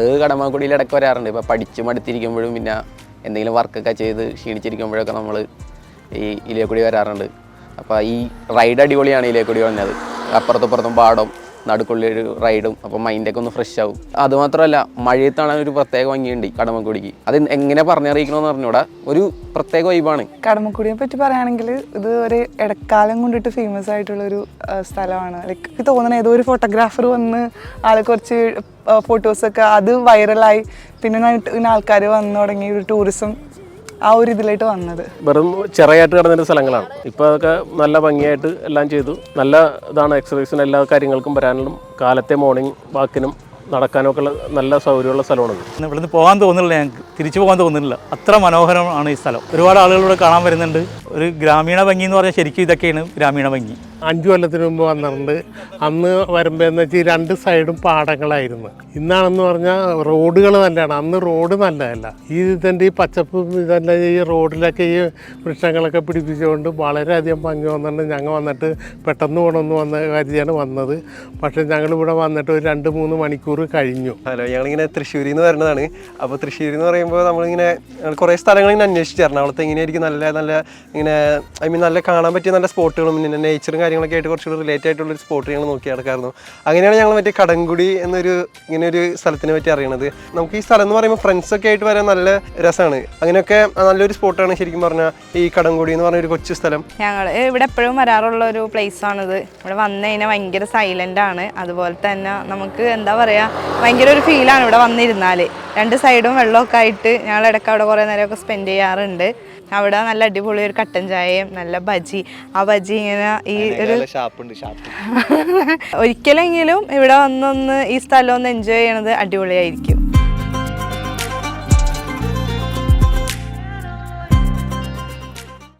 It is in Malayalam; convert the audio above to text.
ഞങ്ങൾ കടമാക്കുടിയിൽ ഇടയ്ക്ക് വരാറുണ്ട്. ഇപ്പോൾ പഠിച്ച് മടുത്തിരിക്കുമ്പോഴും പിന്നെ എന്തെങ്കിലും വർക്കൊക്കെ ചെയ്ത് ക്ഷീണിച്ചിരിക്കുമ്പോഴൊക്കെ നമ്മൾ ഈ ഇലയക്കുടി വരാറുണ്ട്. അപ്പോൾ ഈ റൈഡ് അടിപൊളിയാണ് ഇലയക്കുടി വന്നത് അപ്പുറത്തും ഇപ്പുറത്തും പാടം. നടുക്കുള്ള ഒരു റൈഡും അപ്പോൾ മൈൻഡൊക്കെ ഒന്ന് ഫ്രഷ് ആവും. അതുമാത്രമല്ല മഴയത്താണ് ഒരു പ്രത്യേക ഭംഗിയുണ്ട് കടമക്കുടിക്ക്. അത് എങ്ങനെ പറഞ്ഞറിയിക്കണമെന്ന് പറഞ്ഞൂടാ ഒരു പ്രത്യേക വൈബാണ് കടമക്കുടിയെ പറ്റി പറയുകയാണെങ്കിൽ ഇത് ഒരു ഇടക്കാലം കൊണ്ടിട്ട് ഫേമസ് ആയിട്ടുള്ള ഒരു സ്ഥലമാണ്. ലൈക്ക് എനിക്ക് തോന്നണ ഏതോ ഒരു ഫോട്ടോഗ്രാഫർ വന്ന് ആളെ കുറച്ച് ഫോട്ടോസൊക്കെ അത് വൈറലായി പിന്നെ ആൾക്കാർ വന്നു തുടങ്ങി ഒരു ടൂറിസം ആ ഒരു ഇതിലായിട്ട് വന്നത്. വെറും ചെറിയായിട്ട് കിടന്നിരുന്ന സ്ഥലങ്ങളാണ്. ഇപ്പോൾ അതൊക്കെ നല്ല ഭംഗിയായിട്ട് എല്ലാം ചെയ്തു. നല്ല ഇതാണ് എക്സസൈസിനും എല്ലാ കാര്യങ്ങൾക്കും വരാനും കാലത്തെ മോർണിംഗ് വാക്കിനും നടക്കാനും ഒക്കെ ഉള്ള നല്ല സൗകര്യമുള്ള സ്ഥലമാണിത് ഇന്ന് ഇവിടുന്ന് പോകാൻ തോന്നുന്നില്ല ഞങ്ങൾക്ക്. തിരിച്ചു പോകാൻ തോന്നുന്നില്ല. അത്ര മനോഹരമാണ് ഈ സ്ഥലം. ഒരുപാട് ആളുകളിവിടെ കാണാൻ വരുന്നുണ്ട്. ഒരു ഗ്രാമീണ ഭംഗി എന്ന് പറഞ്ഞാൽ ശരിക്കും ഇതൊക്കെയാണ് ഗ്രാമീണ ഭംഗി. അഞ്ചു കൊല്ലത്തിന് മുമ്പ് വന്നിട്ടുണ്ട്. അന്ന് വരുമ്പോൾ എന്ന് വെച്ചാൽ രണ്ട് സൈഡും പാടങ്ങളായിരുന്നു. ഇന്നാണെന്ന് പറഞ്ഞാൽ റോഡുകൾ നല്ലതാണ്. അന്ന് റോഡ് നല്ലതല്ല. ഈ ഇതിന്റെ ഈ പച്ചപ്പ് ഇതല്ല ഈ റോഡിലൊക്കെ ഈ വൃക്ഷങ്ങളൊക്കെ പിടിപ്പിച്ചുകൊണ്ട് വളരെയധികം ഭംഗി വന്നിട്ടുണ്ട്. ഞങ്ങൾ വന്നിട്ട് പെട്ടെന്ന് പോകണമെന്ന് വന്ന കാര്യമാണ് വന്നത്. പക്ഷേ ഞങ്ങളിവിടെ വന്നിട്ട് ഒരു രണ്ട് മൂന്ന് മണിക്കൂർ കഴിഞ്ഞു. ഹലോ ഞങ്ങളിങ്ങനെ തൃശ്ശൂരിൽ നിന്ന് വരുന്നതാണ്. അപ്പോൾ തൃശ്ശൂരിൽ എന്ന് പറയുമ്പോൾ നമ്മളിങ്ങനെ ഞങ്ങൾ കുറേ സ്ഥലങ്ങളിങ്ങനെ അന്വേഷിച്ചു എറണാകുളത്ത് എങ്ങനെയായിരിക്കും? നല്ല നല്ല ഇങ്ങനെ ഐ മീൻ നല്ല കാണാൻ പറ്റിയ നല്ല സ്പോട്ടുകളും പിന്നെ നേച്ചറും കാര്യങ്ങളൊക്കെ ആയിട്ട് കുറച്ചുകൂടി റിലേറ്റ് ആയിട്ടുള്ള ഒരു സ്പോട്ട് ഞങ്ങൾ നോക്കി നടക്കായിരുന്നു. അങ്ങനെയാണ് ഞങ്ങൾ മറ്റേ കടങ്കുടി എന്നൊരു ഇങ്ങനെ ഒരു സ്ഥലത്തിനെ പറ്റി അറിയണത്. നമുക്ക് ഈ സ്ഥലം എന്ന് പറയുമ്പോൾ ഫ്രണ്ട്സ് ഒക്കെ ആയിട്ട് വരാൻ നല്ല രസമാണ് അങ്ങനെയൊക്കെ നല്ലൊരു സ്പോട്ടാണ് ശരിക്കും പറഞ്ഞാൽ ഈ കടങ്കുടി എന്ന് പറഞ്ഞ ഒരു കൊച്ചു സ്ഥലം. ഞങ്ങൾ ഇവിടെ എപ്പോഴും വരാറുള്ള ഒരു പ്ലേസ് ആണിത്. ഇവിടെ വന്നു കഴിഞ്ഞാൽ ഭയങ്കര സൈലന്റ് ആണ്. അതുപോലെ തന്നെ നമുക്ക് എന്താ പറയുക ഭയങ്കര ഒരു ഫീലാണ് ഇവിടെ വന്നിരുന്നാൽ രണ്ട് സൈഡും വെള്ളമൊക്കെ ആയിട്ട് ഞങ്ങൾ ഇടയ്ക്ക് അവിടെ കുറേ നേരമൊക്കെ സ്പെൻഡ് ചെയ്യാറുണ്ട്. അവിടെ നല്ല അടിപൊളി ഒരു കട്ടൻ ചായയും നല്ല ബജി. ആ ബജി ഇങ്ങനെ ഈ ഒരു ഒരിക്കലെങ്കിലും ഇവിടെ വന്നൊന്ന് ഈ സ്ഥലം ഒന്ന് എൻജോയ് ചെയ്യണത് അടിപൊളിയായിരിക്കും.